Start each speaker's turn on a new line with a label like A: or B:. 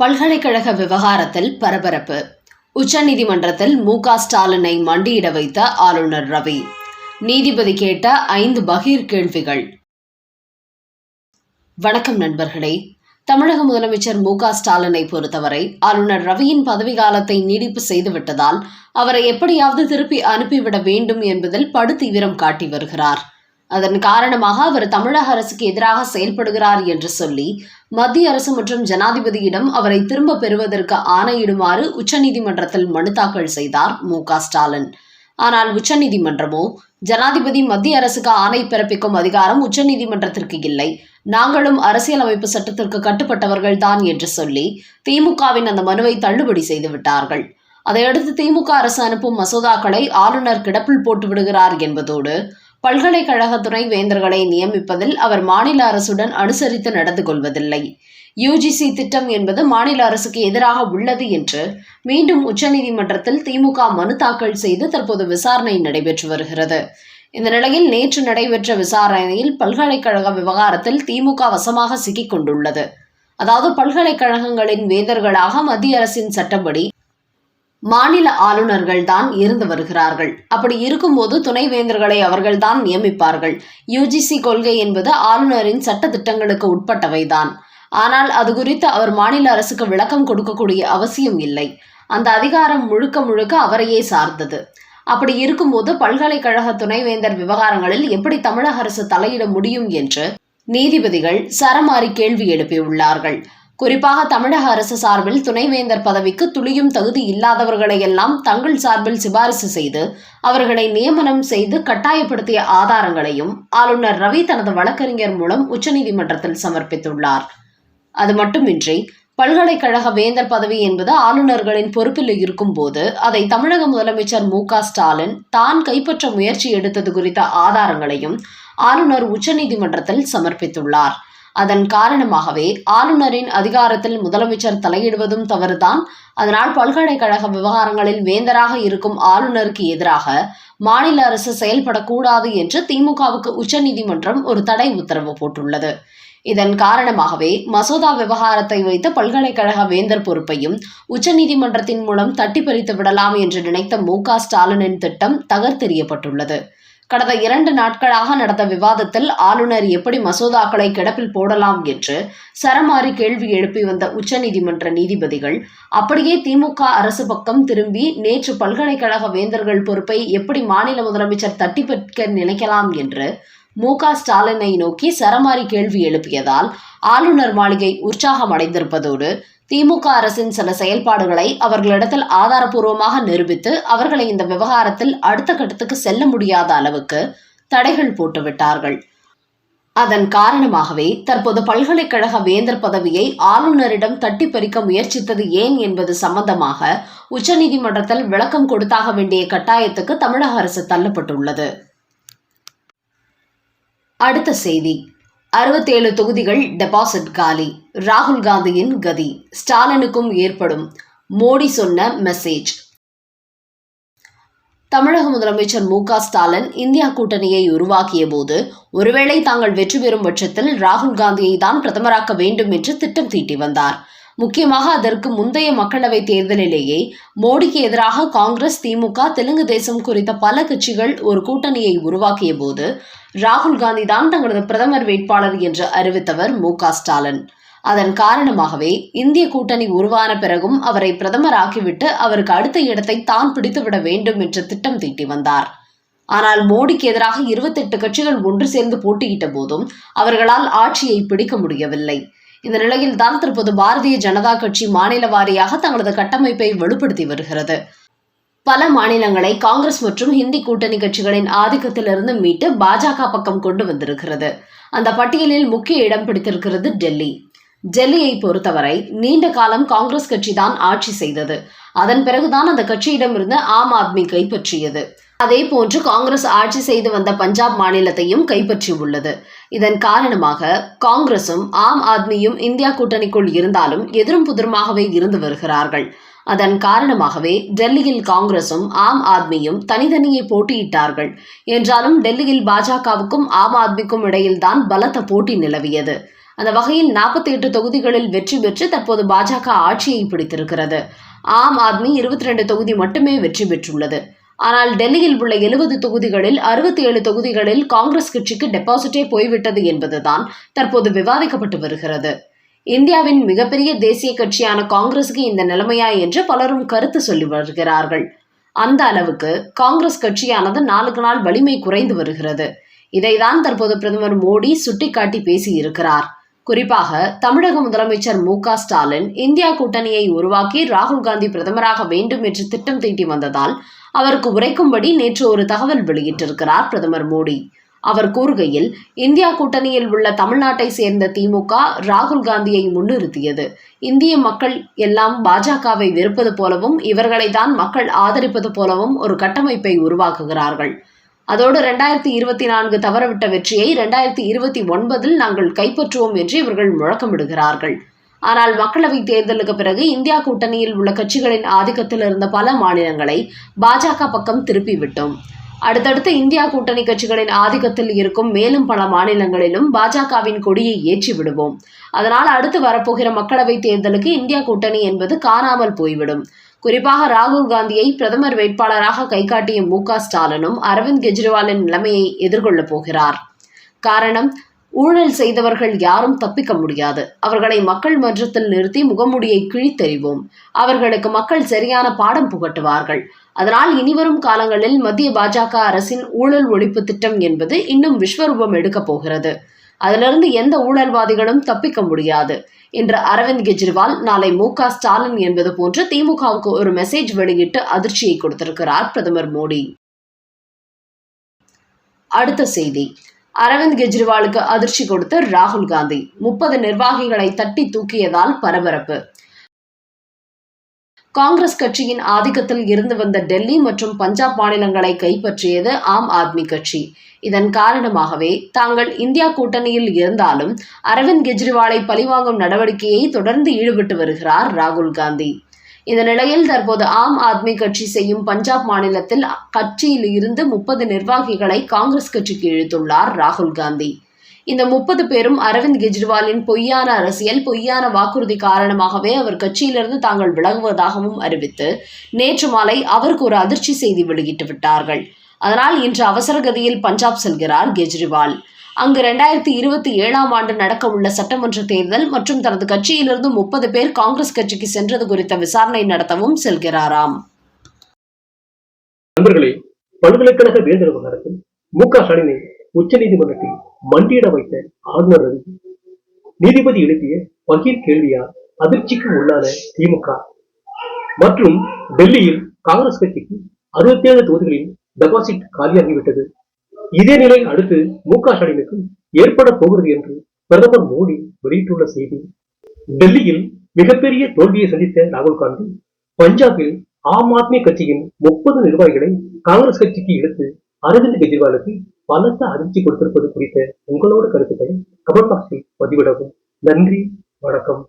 A: பல்கலைக்கழக விவகாரத்தில் பரபரப்பு. உச்சநீதிமன்றத்தில் மு க ஸ்டாலினை மண்டியிட வைத்த ஆளுநர் ரவி. நீதிபதி கேட்ட ஐந்து பகீர் கேள்விகள். வணக்கம் நண்பர்களே. தமிழக முதலமைச்சர் மு க ஸ்டாலினை பொறுத்தவரை ஆளுநர் ரவியின் பதவிக்காலத்தை நீடிப்பு செய்துவிட்டதால் அவரை எப்படியாவது திருப்பி அனுப்பிவிட வேண்டும் என்பதில் படுதீவிரம் காட்டி வருகிறார். அதன் காரணமாக அவர் தமிழக அரசுக்கு எதிராக செயல்படுகிறார் என்று சொல்லி மத்திய அரசு மற்றும் ஜனாதிபதியிடம் அவரை திரும்ப பெறுவதற்கு ஆணையிடுமாறு உச்சநீதிமன்றத்தில் மனு தாக்கல் செய்தார் மு ஸ்டாலின். ஆனால் உச்சநீதிமன்றமோ ஜனாதிபதி மத்திய அரசுக்கு ஆணை பிறப்பிக்கும் அதிகாரம் உச்சநீதிமன்றத்திற்கு இல்லை. நாங்களும் அரசியலமைப்பு சட்டத்திற்கு கட்டுப்பட்டவர்கள் தான் என்று சொல்லி திமுகவின் அந்த மனுவை தள்ளுபடி செய்து விட்டார்கள். அதையடுத்து திமுக அரசு அனுப்பும் மசோதாக்களை ஆளுநர் கிடப்பில் போட்டு விடுகிறார் என்பதோடு பல்கலைக்கழக துணை வேந்தர்களை நியமிப்பதில் அவர் மாநில அரசுடன் அனுசரித்து நடந்து கொள்வதில்லை. யுஜிசி திட்டம் என்பது மாநில அரசுக்கு எதிராக உள்ளது என்று மீண்டும் உச்சநீதிமன்றத்தில் திமுக மனு தாக்கல் செய்து தற்போது விசாரணை நடைபெற்று வருகிறது. இந்த நிலையில் நேற்று நடைபெற்ற விசாரணையில் பல்கலைக்கழக விவகாரத்தில் திமுக வசமாக சிக்கிக் கொண்டுள்ளது. அதாவது பல்கலைக்கழகங்களின் வேந்தர்களாக மத்திய அரசின் சட்டப்படி மாநில ஆளுநர்கள் தான் இருந்து வருகிறார்கள். அப்படி இருக்கும்போது துணைவேந்தர்களை அவர்கள்தான் நியமிப்பார்கள். யுஜிசி கொள்கை என்பது ஆளுநரின் சட்ட திட்டங்களுக்கு உட்பட்டவைதான். ஆனால் அது குறித்து அவர் மாநில அரசுக்கு விளக்கம் கொடுக்கக்கூடிய அவசியம் இல்லை. அந்த அதிகாரம் முழுக்க முழுக்க அவரையே சார்ந்தது. அப்படி இருக்கும்போது பல்கலைக்கழக துணைவேந்தர் விவகாரங்களில் எப்படி தமிழக அரசு தலையிட முடியும் என்று நீதிபதிகள் சரமாரி கேள்வி எழுப்பியுள்ளார்கள். குறிப்பாக தமிழக அரசு சார்பில் துணைவேந்தர் பதவிக்கு துளியும் தகுதி இல்லாதவர்களையெல்லாம் தங்கள் சார்பில் சிபாரிசு செய்து அவர்களை நியமனம் செய்து கட்டாயப்படுத்திய ஆதாரங்களையும் ஆளுநர் ரவி தனது வழக்கறிஞர் மூலம் உச்சநீதிமன்றத்தில் சமர்ப்பித்துள்ளார். அது மட்டுமின்றி பல்கலைக்கழக வேந்தர் பதவி என்பது ஆளுநர்களின் பொறுப்பில் இருக்கும்போது அதை தமிழக முதலமைச்சர் மு ஸ்டாலின் தான் கைப்பற்ற முயற்சி எடுத்தது குறித்த ஆதாரங்களையும் ஆளுநர் உச்சநீதிமன்றத்தில் சமர்ப்பித்துள்ளார். அதன் காரணமாகவே ஆளுநரின் அதிகாரத்தில் முதலமைச்சர் தலையிடுவதும் தவறுதான். அதனால் பல்கலைக்கழக விவகாரங்களில் வேந்தராக இருக்கும் ஆளுநருக்கு எதிராக மாநில அரசு செயல்படக்கூடாது என்று திமுகவுக்கு உச்சநீதிமன்றம் ஒரு தடை உத்தரவு போட்டுள்ளது. இதன் காரணமாகவே மசோதா விவகாரத்தை வைத்து பல்கலைக்கழக வேந்தர் பொறுப்பையும் உச்சநீதிமன்றத்தின் மூலம் தட்டி பறித்து விடலாம் என்று நினைத்த மு க ஸ்டாலினின் திட்டம் தகர்த்தெறியப்பட்டுள்ளது. கடந்த இரண்டு நாட்களாக நடந்த விவாதத்தில் ஆளுநர் எப்படி மசோதாக்களை கிடப்பில் போடலாம் என்று சரமாரி கேள்வி எழுப்பி வந்த உச்சநீதிமன்ற நீதிபதிகள் அப்படியே திமுக அரசு பக்கம் திரும்பி நேற்று பல்கலைக்கழக வேந்தர்கள் பொறுப்பை எப்படி மாநில முதலமைச்சர் தட்டிப்பற்க நினைக்கலாம் என்று மு க ஸ்டாலினை நோக்கி சரமாரி கேள்வி எழுப்பியதால் ஆளுநர் மாளிகை உற்சாகம் அடைந்திருப்பதோடு திமுக அரசின் சில செயல்பாடுகளை அவர்களிடத்தில் ஆதாரபூர்வமாக நிரூபித்து அவர்களை இந்த விவகாரத்தில் அடுத்த கட்டத்துக்கு செல்ல முடியாத அளவுக்கு தடைகள் போட்டுவிட்டார்கள். அதன் காரணமாகவே தற்போது பல்கலைக்கழக வேந்தர் பதவியை ஆளுநரிடம் தட்டி பறிக்க முயற்சித்தது ஏன் என்பது சம்பந்தமாக உச்சநீதிமன்றத்தில் விளக்கம் கொடுத்தாக வேண்டிய கட்டாயத்துக்கு தமிழக அரசு தள்ளப்பட்டுள்ளது. அடுத்த செய்தி. அறுபத்தேழு தொகுதிகள் டெபாசிட் காலி. ராகுல் காந்தியின் கதி. ஸ்டாலினுக்கும் ஏற்படும். மோடி சொன்ன மெசேஜ் தமிழக முதலமைச்சர் மு க ஸ்டாலின் இந்தியா கூட்டணியை உருவாக்கிய போது ஒருவேளை தாங்கள் வெற்றி பெறும் பட்சத்தில் ராகுல் காந்தியை தான் பிரதமராக்க வேண்டும் என்று திட்டம் தீட்டி வந்தார். முக்கியமாக அதற்கு முந்தைய மக்களவைத் தேர்தலிலேயே மோடிக்கு எதிராக காங்கிரஸ் திமுக தெலுங்கு தேசம் குறித்த பல கட்சிகள் ஒரு கூட்டணியை உருவாக்கிய போது ராகுல் காந்தி தான் தங்களது பிரதமர் வேட்பாளர் என்று அறிவித்தவர் மு ஸ்டாலின். அதன் காரணமாகவே இந்திய கூட்டணி உருவான பிறகும் அவரை பிரதமராக்கிவிட்டு அவருக்கு அடுத்த இடத்தை தான் பிடித்துவிட வேண்டும் என்று திட்டம் தீட்டி வந்தார். ஆனால் மோடிக்கு எதிராக இருபத்தெட்டு கட்சிகள் ஒன்று சேர்ந்து போட்டியிட்ட போதும் அவர்களால் ஆட்சியை பிடிக்க முடியவில்லை. இந்த நிலையில் தான் தற்போது பாரதிய ஜனதா கட்சி மாநில வாரியாக தங்களது கட்டமைப்பை வலுப்படுத்தி வருகிறது. பல மாநிலங்களை காங்கிரஸ் மற்றும் ஹிந்தி கூட்டணி கட்சிகளின் ஆதிக்கத்திலிருந்து மீட்டு பாஜக பக்கம் கொண்டு வந்திருக்கிறது. அந்த பட்டியலில் முக்கிய இடம் பிடித்திருக்கிறது டெல்லி. டெல்லியை பொறுத்தவரை நீண்ட காலம் காங்கிரஸ் கட்சி தான் ஆட்சி செய்தது. அதன் பிறகுதான் அந்த கட்சியிடமிருந்து ஆம் ஆத்மி கைப்பற்றியது. அதே போன்று காங்கிரஸ் ஆட்சி செய்து வந்த பஞ்சாப் மாநிலத்தையும் கைப்பற்றி உள்ளது இதன் காரணமாக காங்கிரசும் ஆம் ஆத்மியும் இந்தியா கூட்டணிக்குள் இருந்தாலும் எதிரும் புதிருமாகவே இருந்து வருகிறார்கள். அதன் காரணமாகவே டெல்லியில் காங்கிரசும் ஆம் ஆத்மியும் தனித்தனியே போட்டியிட்டார்கள். என்றாலும் டெல்லியில் பாஜகவுக்கும் ஆம் ஆத்மிக்கும் இடையில்தான் பலத்த போட்டி நிலவியது. அந்த வகையில் நாற்பத்தி எட்டு தொகுதிகளில் வெற்றி பெற்று தற்போது பாஜக ஆட்சியை பிடித்திருக்கிறது. ஆம் ஆத்மி இருபத்தி ரெண்டு தொகுதி மட்டுமே வெற்றி பெற்றுள்ளது. ஆனால் டெல்லியில் உள்ள எழுபது தொகுதிகளில் அறுபத்தி ஏழு தொகுதிகளில் காங்கிரஸ் கட்சிக்கு டெபாசிட்டே போய்விட்டது என்பதுதான் தற்போது விவாதிக்கப்பட்டு வருகிறது. இந்தியாவின் மிகப்பெரிய தேசிய கட்சியான காங்கிரசுக்கு இந்த நிலைமையா என்று பலரும் கருத்து சொல்லி வருகிறார்கள். அந்த அளவுக்கு காங்கிரஸ் கட்சியானது நாளுக்கு நாள் வலிமை குறைந்து வருகிறது. இதைதான் தற்போது பிரதமர் மோடி சுட்டிக்காட்டி பேசியிருக்கிறார். குறிப்பாக தமிழக முதலமைச்சர் மு க ஸ்டாலின் இந்தியா கூட்டணியை உருவாக்கி ராகுல் காந்தி பிரதமராக வேண்டும் என்று திட்டம் தீட்டி வந்ததால் அவருக்கு உரைக்கும்படி நேற்று ஒரு தகவல் வெளியிட்டிருக்கிறார் பிரதமர் மோடி. அவர் கூறுகையில் இந்தியா கூட்டணியில் உள்ள தமிழ்நாட்டை சேர்ந்த திமுக ராகுல் காந்தியை முன்னிறுத்தியது. இந்திய மக்கள் எல்லாம் பாஜகவை வெறுப்பது போலவும் இவர்களை தான் மக்கள் ஆதரிப்பது போலவும் ஒரு கட்டமைப்பை உருவாக்குகிறார்கள். அதோடு ரெண்டாயிரத்தி இருபத்தி நான்கு தவறவிட்ட வெற்றியை ரெண்டாயிரத்தி இருபத்தி ஒன்பதில் நாங்கள் கைப்பற்றுவோம் என்று இவர்கள் முழக்கமிடுகிறார்கள். ஆனால் மக்களவைத் தேர்தலுக்கு பிறகு இந்தியா கூட்டணியில் உள்ள கட்சிகளின் ஆதிக்கத்தில் இருந்த பல மாநிலங்களை பாஜக பக்கம் திருப்பிவிட்டோம். அடுத்தடுத்து இந்தியா கூட்டணி கட்சிகளின் ஆதிக்கத்தில் இருக்கும் மேலும் பல மாநிலங்களிலும் பாஜகவின் கொடியை ஏற்றி விடுவோம். அதனால் அடுத்து வரப்போகிற மக்களவைத் தேர்தலுக்கு இந்தியா கூட்டணி என்பது காணாமல் போய்விடும். குறிப்பாக ராகுல் காந்தியை பிரதமர் வேட்பாளராக கைகாட்டிய மு க ஸ்டாலினும் அரவிந்த் கெஜ்ரிவாலின் நிலைமையை எதிர்கொள்ளப் போகிறார். காரணம் ஊழல் செய்தவர்கள் யாரும் தப்பிக்க முடியாது. அவர்களை மக்கள் மன்றத்தில் நிறுத்தி முகமுடியை கிழித்தெறிவோம். அவர்களுக்கு மக்கள் சரியான பாடம் புகட்டுவார்கள். அதனால் இனிவரும் காலங்களில் மத்திய பாஜக அரசின் ஊழல் ஒழிப்பு திட்டம் என்பது இன்னும் விஸ்வரூபம் எடுக்கப் போகிறது. அதிலிருந்து எந்த ஊழல்வாதிகளும் தப்பிக்க முடியாது என்று அரவிந்த் கெஜ்ரிவால் நாளை மு க ஸ்டாலின் என்பது போன்று திமுகவுக்கு ஒரு மெசேஜ் வெளியிட்டு அதிர்ச்சியை கொடுத்திருக்கிறார் பிரதமர் மோடி. அடுத்த செய்தி. அரவிந்த் கெஜ்ரிவாலுக்கு அதிர்ச்சி கொடுத்த ராகுல் காந்தி. முப்பது நிர்வாகிகளை தட்டி தூக்கியதால் பரபரப்பு. காங்கிரஸ் கட்சியின் ஆதிக்கத்தில் இருந்து வந்த டெல்லி மற்றும் பஞ்சாப் மாநிலங்களை கைப்பற்றியது ஆம் ஆத்மி கட்சி. இதன் காரணமாகவே தாங்கள் இந்தியா கூட்டணியில் இருந்தாலும் அரவிந்த் கெஜ்ரிவாலை பழிவாங்கும் நடவடிக்கையை தொடர்ந்து ஈடுபட்டு வருகிறார் ராகுல் காந்தி. இந்த நிலையில் தற்போது ஆம் ஆத்மி கட்சி செய்யும் பஞ்சாப் மாநிலத்தில் கட்சியில் இருந்து முப்பது நிர்வாகிகளை காங்கிரஸ் கட்சிக்கு இழுத்துள்ளார் ராகுல் காந்தி. இந்த முப்பது பேரும் அரவிந்த் கெஜ்ரிவாலின் பொய்யான அரசியல் பொய்யான வாக்குறுதி காரணமாகவே அவர் கட்சியிலிருந்து தாங்கள் விலகுவதாகவும் அறிவித்து நேற்று மாலை அவருக்கு ஒரு அதிர்ச்சி செய்தி வெளியிட்டு விட்டார்கள். அதனால் இன்று அவசரகதியில் பஞ்சாப் செல்கிறார் கெஜ்ரிவால். அங்கு ரெண்டாயிரத்தி இருபத்தி ஏழாம் ஆண்டு நடக்க உள்ள சட்டமன்ற தேர்தல் மற்றும் தனது கட்சியிலிருந்து முப்பது பேர் காங்கிரஸ் கட்சிக்கு சென்றது குறித்த விசாரணை நடத்தவும் செல்கிறாராம்.
B: நண்பர்களே பல்கலைக்கழக வேந்தர் மு க ஸ்டாலினை உச்சநீதிமன்றத்தில் மண்டியிட வைத்த ஆளுநர் ரவி. நீதிபதி எழுப்பிய பகீர் கேள்வியால் அதிர்ச்சிக்கு உள்ளான திமுக. மற்றும் டெல்லியில் காங்கிரஸ் கட்சிக்கு அறுபத்தி ஏழு தொகுதிகளில் டெபாசிட் காலியாகிவிட்டது. இதே நிலை அடுத்து மு க ஸ்டாலினுக்கு ஏற்பட போகிறது என்று பிரதமர் மோடி வெளியிட்டுள்ள செய்தி. டெல்லியில் மிகப்பெரிய தோல்வியை சந்தித்த ராகுல் காந்தி பஞ்சாபில் ஆம் ஆத்மி கட்சியின் முப்பது நிர்வாகிகளை காங்கிரஸ் கட்சிக்கு எடுத்து அரவிந்த் கெஜ்ரிவாலுக்கு பலத்த அதிர்ச்சி கொடுத்திருப்பது குறித்த உங்களோட கருத்துக்களை கமெண்ட் பாக்ஸில் பதிவிடவும். நன்றி வணக்கம்.